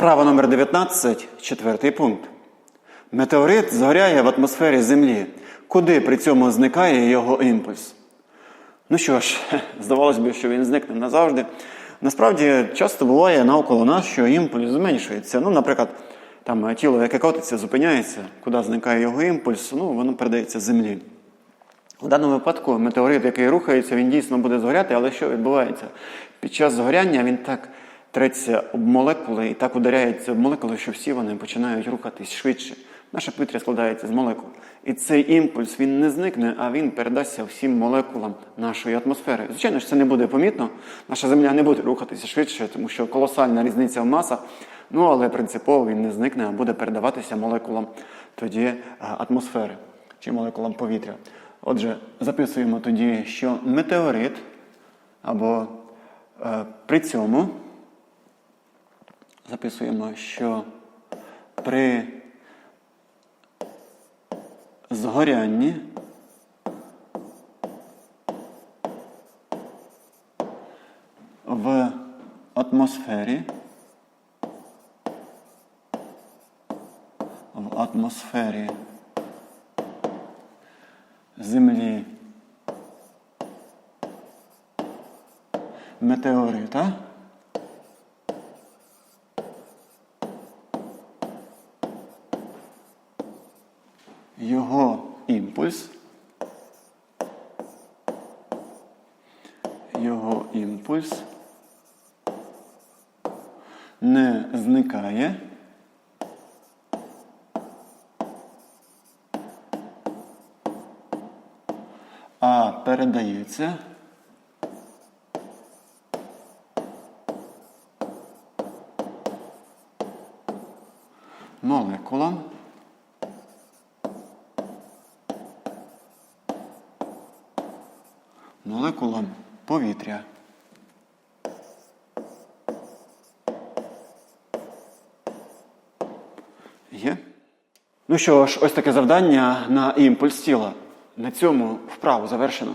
Вправа номер 19, четвертий пункт. Метеорит згоряє в атмосфері Землі. Куди при цьому зникає його імпульс? Ну що ж, здавалося б, що він зникне назавжди. Насправді, часто буває навколо нас, що імпульс зменшується. Ну, наприклад, там тіло, яке котиться, зупиняється, куди зникає його імпульс, ну, воно передається землі. У даному випадку метеорит, який рухається, він дійсно буде згоряти, але що відбувається? Під час згоряння він так треться об молекули і так ударяється об молекули, що всі вони починають рухатись швидше. Наше повітря складається з молекул. І цей імпульс він не зникне, а він передасться всім молекулам нашої атмосфери. Звичайно ж, це не буде помітно. Наша Земля не буде рухатися швидше, тому що колосальна різниця в масах. Ну але принципово він не зникне, а буде передаватися молекулам тоді е, атмосфери чи молекулам повітря. Отже, записуємо тоді, що метеорит або е, при цьому записуємо, що при згорянні в атмосфері в атмосфері Землі метеорита його імпульс, його імпульс не зникає. А передається молекулам молекулам повітря. Є? Ну що ж, ось таке завдання на імпульс тіла. На цьому вправу завершено.